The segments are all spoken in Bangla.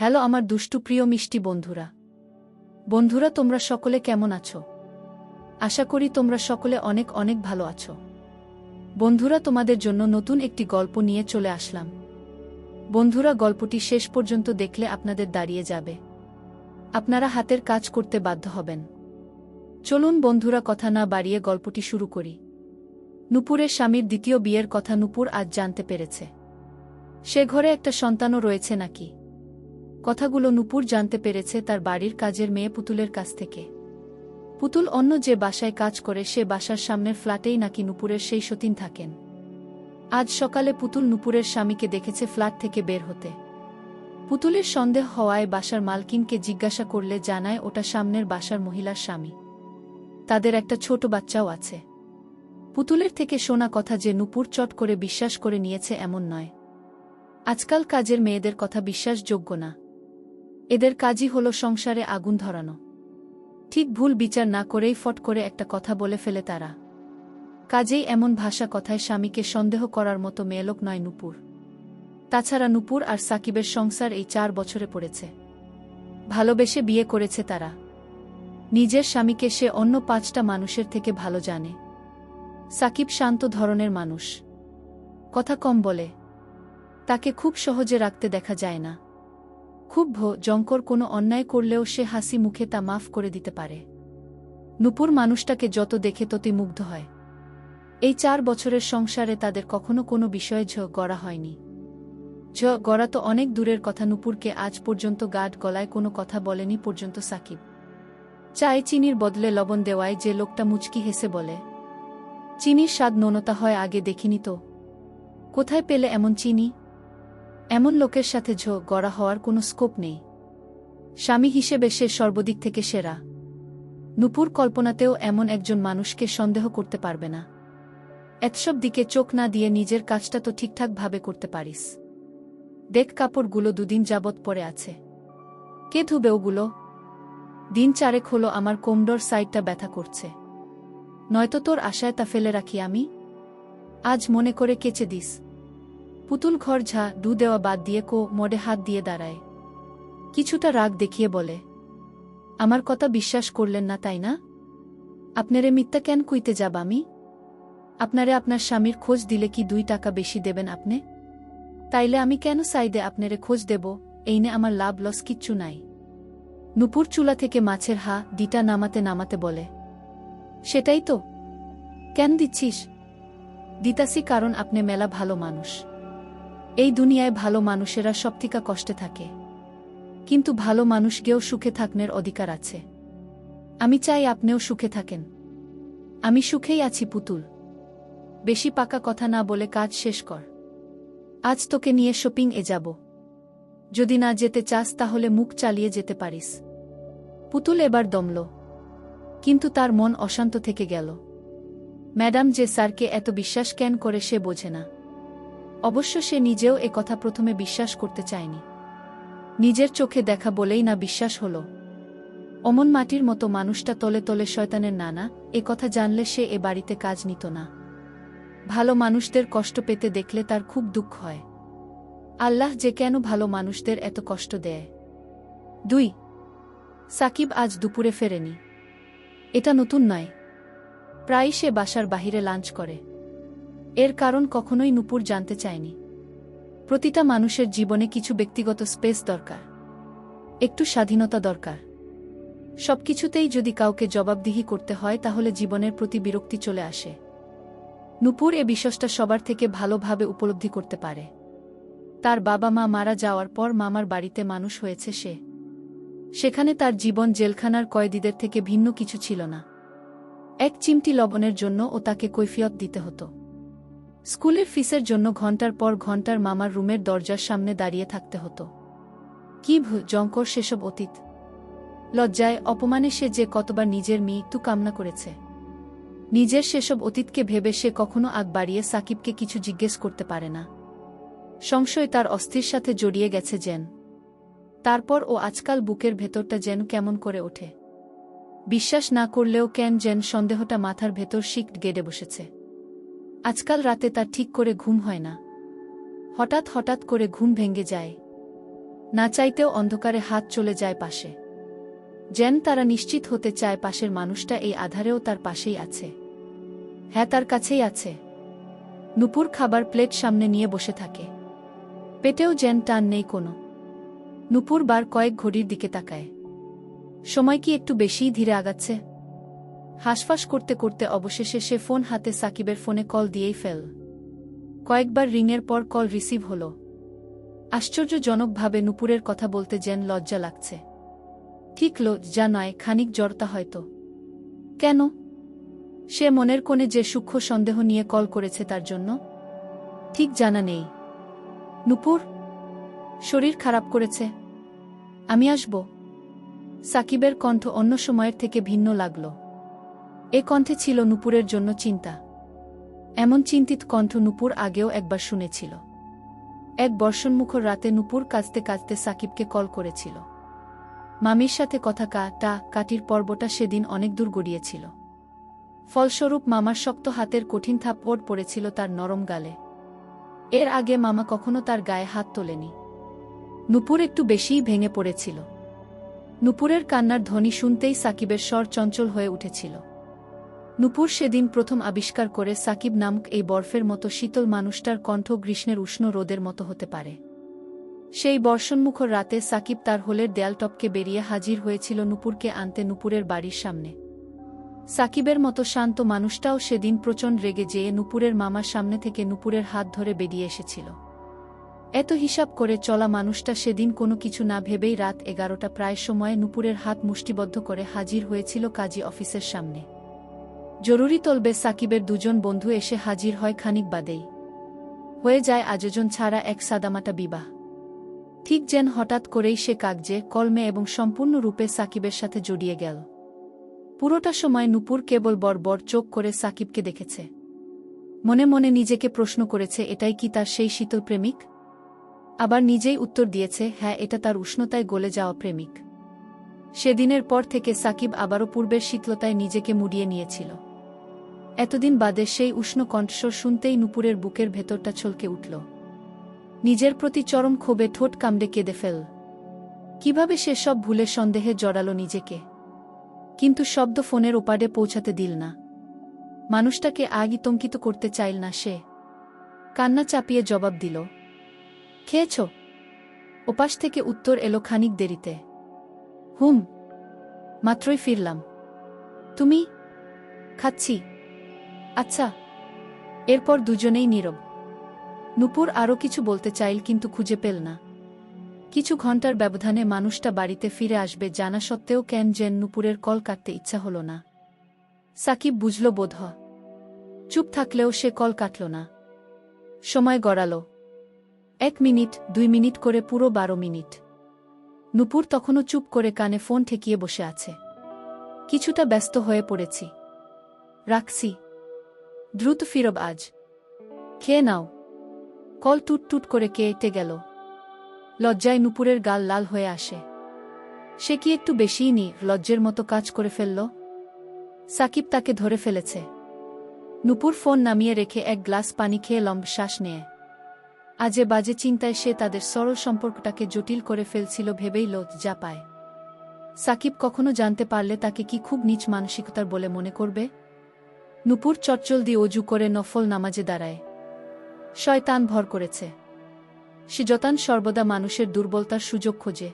হ্যালো আমার দুষ্টু প্রিয় মিষ্টি বন্ধুরা। বন্ধুরা, তোমরা সকলে কেমন আছো? আশা করি তোমরা সকলে অনেক অনেক ভালো আছো। বন্ধুরা, তোমাদের জন্য নতুন একটি গল্প নিয়ে চলে আসলাম। বন্ধুরা, গল্পটি শেষ পর্যন্ত দেখলে আপনাদের দাঁড়িয়ে যাবে। আপনারা হাতের কাজ করতে বাধ্য হবেন। চলুন বন্ধুরা, কথা না বাড়িয়ে গল্পটি শুরু করি। নুপুরের স্বামীর দ্বিতীয় বিয়ের কথা নুপুর আজ জানতে পেরেছে। সে ঘরে একটা সন্তানও রয়েছে নাকি? কথাগুলো নুপুর জানতে পেরেছে তার বাড়ির কাজের মেয়ে পুতুলের কাছ থেকে। পুতুল অন্য যে বাসায় কাজ করে সে বাসার সামনের ফ্ল্যাটেই নাকি নুপুরের সেই সতীন থাকেন। আজ সকালে পুতুল নুপুরের স্বামীকে দেখেছে ফ্ল্যাট থেকে বের হতে। পুতুলের সন্দেহ হওয়ায় বাসার মালকিনকে জিজ্ঞাসা করলে জানায় ওটা সামনের বাসার মহিলার স্বামী। তাদের একটা ছোট বাচ্চাও আছে। পুতুলের থেকে শোনা কথা যে নুপুর চট করে বিশ্বাস করে নিয়েছে এমন নয়। আজকাল কাজের মেয়েদের কথা বিশ্বাসযোগ্য না। এদের কাজই হল সংসারে আগুন ধরানো। ঠিক ভুল বিচার না করেই ফট করে একটা কথা বলে ফেলে তারা। কাজেই এমন ভাষা কথায় স্বামীকে সন্দেহ করার মতো মেয়েলোক নয় নুপুর। তাছাড়া নুপুর আর সাকিবের সংসার এই চার বছরে পড়েছে। ভালোবেসে বিয়ে করেছে তারা। নিজের স্বামীকে সে অন্য পাঁচটা মানুষের থেকে ভালো জানে। সাকিব শান্ত ধরনের মানুষ। কথা কম বলে। তাকে খুব সহজে রাখতে দেখা যায় না। ভো, জঙ্কর কোনো অন্যায় করলেও সে হাসি মুখে তা মাফ করে দিতে পারে। নুপুর মানুষটাকে যত দেখে ততই মুগ্ধ হয়। এই চার বছরের সংসারে তাদের কখনো কোনো বিষয়ে ঝ গড়া হয়নি। ঝ গড়া তো অনেক দূরের কথা, নুপুরকে আজ পর্যন্ত গাঢ় গলায় কোনো কথা বলেনি পর্যন্ত সাকিব। চায় চিনির বদলে লবণ দেওয়ায় যে লোকটা মুচকি হেসে বলে, চিনির স্বাদ ননতা হয় আগে দেখিনি তো। কোথায় পেলে এমন চিনি? এমন লোকের সাথে ঝো, গড়া হওয়ার কোনো স্কোপ নেই। স্বামী হিসেবে সে সর্বদিক থেকে সেরা। নুপুর কল্পনাতেও এমন একজন মানুষকে সন্দেহ করতে পারবে না। এতসব দিকে চোখ না দিয়ে নিজের কাজটা তো ঠিকঠাকভাবে করতে পারিস। দেখ কাপড়গুলো দুদিন যাবৎ পরে আছে। কে ধুবে ওগুলো? দিন চারেক হলো আমার কোমডোর সাইডটা ব্যথা করছে। নয়তো তোর আশায় তা ফেলে রাখি আমি? আজ মনে করে কেচে দিস। পুতুল ঘর ঝা ডু দেওয়া বাদ দিয়ে কো মডে হাত দিয়ে দাঁড়ায়। কিছুটা রাগ দেখিয়ে বলে, আমার কথা বিশ্বাস করলেন না, তাই না? আপনারে মিথ্যা কেন কুইতে যাব আমি? আপনারে আপনার স্বামীর খোঁজ দিলে কি দুই টাকা বেশি দেবেন আপনি? তাইলে আমি কেন সাইদে আপনারে খোঁজ দেব? এই নে আমার লাভ লস কিচ্ছু নাই। নুপুর চুলা থেকে মাছের হা দিটা নামাতে নামাতে বলে, সেটাই তো। কেন দিচ্ছিস? দিতাসি কারণ আপনি মেলা ভালো মানুষ। এই দুনিয়ায় ভালো মানুষেরা সবথিকা কষ্টে থাকে। কিন্তু ভালো মানুষকেও সুখে থাকনের অধিকার আছে। আমি চাই আপনিও সুখে থাকেন। আমি সুখেই আছি পুতুল। বেশি পাকা কথা না বলে কাজ শেষ কর। আজ তোকে নিয়ে শপিং এ যাব। যদি না যেতে চাস তাহলে মুখ চালিয়ে যেতে পারিস। পুতুল এবার দমল। কিন্তু তার মন অশান্ত থেকে গেল। ম্যাডাম যে স্যারকে এত বিশ্বাস কেন করে সে বোঝে না। অবশ্য সে নিজেও এ কথা প্রথমে বিশ্বাস করতে চায়নি। নিজের চোখে দেখা বলেই না বিশ্বাস হল। অমন মাটির মতো মানুষটা তলে তলে শয়তানের নানা, এ কথা জানলে সে এ বাড়িতে কাজ নিত না। ভালো মানুষদের কষ্ট পেতে দেখলে তার খুব দুঃখ হয়। আল্লাহ যে কেন ভালো মানুষদের এত কষ্ট দেয়? দুই, সাকিব আজ দুপুরে ফেরেনি। এটা নতুন নয়। প্রায়ই সে বাসার বাহিরে লাঞ্চ করে। এর কারণ কখনোই নুপুর জানতে চায়নি। প্রতিটা মানুষের জীবনে কিছু ব্যক্তিগত স্পেস দরকার। একটু স্বাধীনতা দরকার। সবকিছুতেই যদি কাউকে জবাবদিহি করতে হয়, তাহলে জীবনের প্রতি বিরক্তি চলে আসে। নুপুর এ বিশ্বাসটা সবার থেকে ভালোভাবে উপলব্ধি করতে পারে। তার বাবা মা মারা যাওয়ার পর মামার বাড়িতে মানুষ হয়েছে সে। সেখানে তার জীবন জেলখানার কয়েদিদের থেকে ভিন্ন কিছু ছিল না। এক চিমটি লবণের জন্য ও তাকে কৈফিয়ত দিতে হতো। স্কুলের ফিসের জন্য ঘণ্টার পর ঘণ্টার মামার রুমের দরজার সামনে দাঁড়িয়ে থাকতে হতো। কি জঙ্কর সেসব অতীত। লজ্জায়, অপমানে সে যে কতবার নিজের মৃত্যু কামনা করেছে। নিজের সেসব অতীতকে ভেবে সে কখনো আগ বাড়িয়ে সাকিবকে কিছু জিজ্ঞেস করতে পারে না। সংশয় তার অস্থির সাথে জড়িয়ে গেছে যেন। তারপর ও আজকাল বুকের ভেতরটা যেন কেমন করে ওঠে। বিশ্বাস না করলেও কেন যেন সন্দেহটা মাথার ভেতর শিক্ট গেড়ে বসেছে। আজকাল রাতে তার ঠিক করে ঘুম হয় না। হঠাৎ হঠাৎ করে ঘুম ভেঙে যায়। না চাইতেও অন্ধকারে হাত চলে যায় পাশে। যেন তারা নিশ্চিত হতে চায় পাশের মানুষটা এই আধারেও তার পাশেই আছে। হ্যাঁ তার কাছেই আছে। নুপুর খাবার প্লেট সামনে নিয়ে বসে থাকে। পেটেও যেন টান নেই কোনো। নুপুর বার কয়েক ঘড়ির দিকে তাকায়। সময় কি একটু বেশিই ধীরে আগাচ্ছে? হাসফাস করতে করতে অবশেষে সে ফোন হাতে সাকিবের ফোনে কল দিয়েই ফেল। কয়েকবার রিংয়ের পর কল রিসিভ হল। আশ্চর্যজনকভাবে নুপুরের কথা বলতে যেন লজ্জা লাগছে। ঠিক যা নয় খানিক জড়তা হয়তো। কেন? সে মনের কোণে যে সূক্ষ্ম সন্দেহ নিয়ে কল করেছে তার জন্য? ঠিক জানা নেই। নুপুর? শরীর খারাপ করেছে। আমি আসব। সাকিবের কণ্ঠ অন্য সময়ের থেকে ভিন্ন লাগল। এ কণ্ঠে ছিল নুপুরের জন্য চিন্তা। এমন চিন্তিত কণ্ঠ নুপুর আগেও একবার শুনেছিল। এক বর্ষণমুখর রাতে নুপুর কাঁদতে কাঁদতে সাকিবকে কল করেছিল। মামির সাথে কথা কাটা কাটির পর্বটা সেদিন অনেক দূর গড়িয়েছিল। ফলস্বরূপ মামার শক্ত হাতের কঠিন থাপ্পড় পড়েছিল তার নরম গালে। এর আগে মামা কখনো তার গায়ে হাত তোলেনি। নুপুর একটু বেশিই ভেঙে পড়েছিল। নুপুরের কান্নার ধ্বনি শুনতেই সাকিবের স্বর চঞ্চল হয়ে উঠেছিল। নুপুর সেদিন প্রথম আবিষ্কার করে সাকিব নামক এই বরফের মতো শীতল মানুষটার কণ্ঠ গ্রীষ্মের উষ্ণ রোদের মতো হতে পারে। সেই বর্ষণমুখর রাতে সাকিব তার হোলের দেয়াল টপকে বেরিয়ে হাজির হয়েছিল নুপুরকে আনতে নুপুরের বাড়ির সামনে। সাকিবের মতো শান্ত মানুষটাও সেদিন প্রচণ্ড রেগে যেয়ে নুপুরের মামার সামনে থেকে নুপুরের হাত ধরে বেরিয়ে এসেছিল। এত হিসাব করে চলা মানুষটা সেদিন কোনো কিছু না ভেবেই রাত এগারোটা প্রায় সময়ে নুপুরের হাত মুষ্টিবদ্ধ করে হাজির হয়েছিল কাজী অফিসের সামনে। জরুরি তলবে সাকিবের দুজন বন্ধু এসে হাজির হয় খানিক বাদেই। হয়ে যায় আয়োজন ছাড়া এক সাদামাটা বিবাহ। ঠিক যেন হঠাৎ করেই সে কাগজে কলমে এবং সম্পূর্ণরূপে সাকিবের সাথে জড়িয়ে গেল। পুরোটা সময় নুপুর কেবল বর চোখ করে সাকিবকে দেখেছে। মনে মনে নিজেকে প্রশ্ন করেছে, এটাই কি তার সেই শীতল প্রেমিক? আবার নিজেই উত্তর দিয়েছে হ্যাঁ এটা তার উষ্ণতায় গলে যাওয়া প্রেমিক। সেদিনের পর থেকে সাকিব আবারও পূর্বের শীতলতায় নিজেকে মুড়িয়ে নিয়েছিল। এতদিন বাদে সেই উষ্ণ কণ্ঠস্বর শুনতেই নুপুরের বুকের ভেতরটা ছলকে উঠল। নিজের প্রতি চরম ক্ষোভে ঠোঁট কামড়ে কেঁদে ফেল। কীভাবে সে সব ভুলে সন্দেহে জড়ালো নিজেকে? কিন্তু শব্দ ফোনের ওপারে পৌঁছাতে দিল না। মানুষটাকে আগ ইতঙ্কিত করতে চাইল না সে। কান্না চাপিয়ে জবাব দিল, খেয়েছ? ওপাশ থেকে উত্তর এলো খানিক দেরিতে, হুম, মাত্রই ফিরলাম। তুমি? খাচ্ছি। আচ্ছা এরপর দুজনেই নীরব। নুপুর আরও কিছু বলতে চাইল কিন্তু খুঁজে পেল না। কিছু ঘণ্টার ব্যবধানে মানুষটা বাড়িতে ফিরে আসবে জানা সত্ত্বেও কেন যেন নুপুরের কল কাটতে ইচ্ছা হল না। সাকিব বুঝল বোধ চুপ থাকলেও সে কল কাটল না। সময় গড়াল। এক মিনিট, দুই মিনিট করে পুরো বারো মিনিট। নুপুর তখনও চুপ করে কানে ফোন ঠেকিয়ে বসে আছে। কিছুটা ব্যস্ত হয়ে পড়েছি। রাখছি। দ্রুত ফিরব আজ খেয়ে নাও। কল টুট টুট করে কেটে গেল। লজ্জায় নুপুরের গাল লাল হয়ে আসে। সে কি একটু বেশিই নি লজ্জের মতো কাজ করে ফেলল? সাকিব তাকে ধরে ফেলেছে। নুপুর ফোন নামিয়ে রেখে এক গ্লাস পানি খেয়ে লম্ব শ্বাস নেয়। আজে বাজে চিন্তায় সে তাদের সরল সম্পর্কটাকে জটিল করে ফেলছিল ভেবেই যা পায়। সাকিব কখনো জানতে পারলে তাকে কি খুব নিচ মানসিকতার বলে মনে করবে? নুপুর দিয়ে অজু করে নফল নামাজে দাঁড়ায়। শয়তান ভর করেছে। সে যতান সর্বদা মানুষের দুর্বলতার সুযোগ খোঁজে।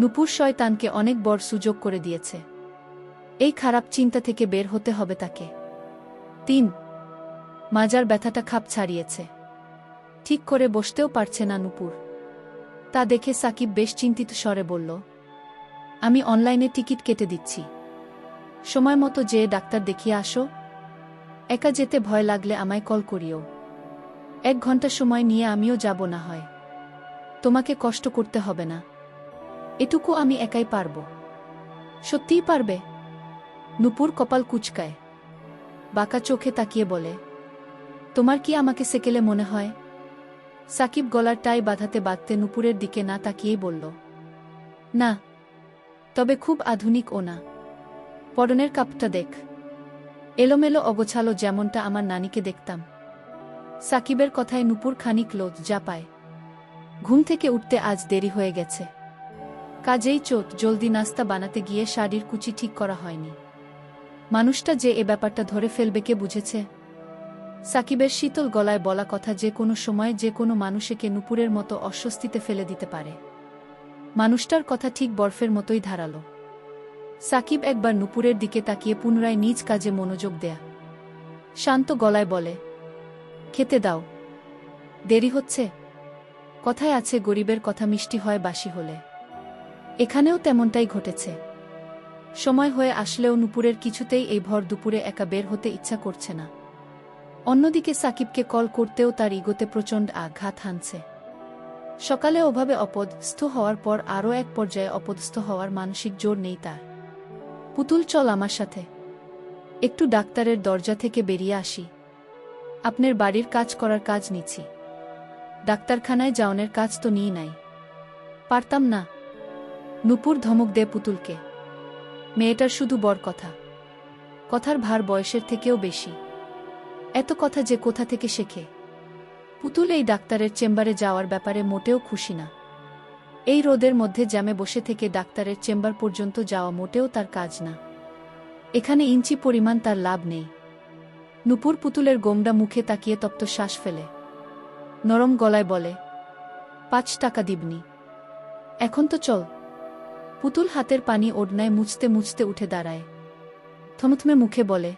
নুপুর শয়তানকে অনেক বড় সুযোগ করে দিয়েছে। এই খারাপ চিন্তা থেকে বের হতে হবে তাকে। তিন, মাজার ব্যথাটা খাপ ছাড়িয়েছে। ঠিক করে বসতেও পারছে না নুপুর। তা দেখে সাকিব বেশ চিন্তিত স্বরে বলল, আমি অনলাইনে টিকিট কেটে দিচ্ছি। সময় মতো যেয়ে ডাক্তার দেখিয়ে আসো একা যেতে ভয় লাগলে আমায় কল করিও। এক ঘণ্টা সময় নিয়ে আমিও যাব না হয়। তোমাকে কষ্ট করতে হবে না। এটুকু আমি একাই পারব। সত্যিই পারবে? নুপুর কপাল কুচকায়। বাঁকা চোখে তাকিয়ে বলে, তোমার কি আমাকে সেকেলে মনে হয়? সাকিব গলার টাই বাঁধাতে বাঁধতে নুপুরের দিকে না তাকিয়েই বলল, না, তবে খুব আধুনিক ও না। পরনের কাপটা দেখ। এলোমেলো অগোছালো যেমনটা আমার নানিকে দেখতাম। সাকিবের কথায় নুপুর খানিক লোদ যা পায়। ঘুম থেকে উঠতে আজ দেরি হয়ে গেছে। কাজেই চোট জলদি নাস্তা বানাতে গিয়ে শাড়ির কুচি ঠিক করা হয়নি। মানুষটা যে এ ব্যাপারটা ধরে ফেলবে কে বুঝেছে? সাকিবের শীতল গলায় বলা কথা যে কোনো সময় যে কোনো মানুষকে নুপুরের মতো অস্বস্তিতে ফেলে দিতে পারে। মানুষটার কথা ঠিক বরফের মতোই ধারালো। সাকিব একবার নুপুরের দিকে তাকিয়ে পুনরায় নিজ কাজে মনোযোগ দেয়া। শান্ত গলায় বলে, খেতে দাও। দেরি হচ্ছে? কথায় আছে গরিবের কথা মিষ্টি হয় বাসি হলে। এখানেও তেমনটাই ঘটেছে। সময় হয়ে আসলেও নুপুরের কিছুতেই এই ভর দুপুরে একা বের হতে ইচ্ছা করছে না। অন্যদিকে সাকিবকে কল করতেও তার ইগোতে প্রচণ্ড আঘাত হানছে। সকালে ওভাবে অপদস্থ হওয়ার পর আরও এক পর্যায়ে অপদস্থ হওয়ার মানসিক জোর নেই তার। পুতুল, চল আমার সাথে। একটু ডাক্তারের দরজা থেকে বেরিয়ে আসি। আপনার বাড়ির কাজ করার কাজ নিচ্ছি। ডাক্তারখানায় যাওনের কাজ তো নিই নাই। পারতাম না। নুপুর ধমক দে পুতুলকে। মেয়েটার শুধু বর কথা। কথার ভার বয়সের থেকেও বেশি। এত কথা যে কোথা থেকে শেখে? পুতুল এই ডাক্তারের চেম্বারে যাওয়ার ব্যাপারে মোটেও খুশি না। এই রোদের মধ্যে জ্যামে বসে থেকে ডাক্তারের চেম্বার পর্যন্ত যাওয়া মোটেও তার কাজ না। এখানে ইঞ্চি পরিমাণ তার লাভ নেই। নুপুর পুতুলের গোমডা মুখে তাকিয়ে তপ্ত শ্বাস ফেলে। নরম গলায় বলে, পাঁচ টাকা দিবনি। এখন তো চল। পুতুল হাতের পানি ওড়নায় মুছতে মুছতে উঠে দাঁড়ায়। থমথমে মুখে বলে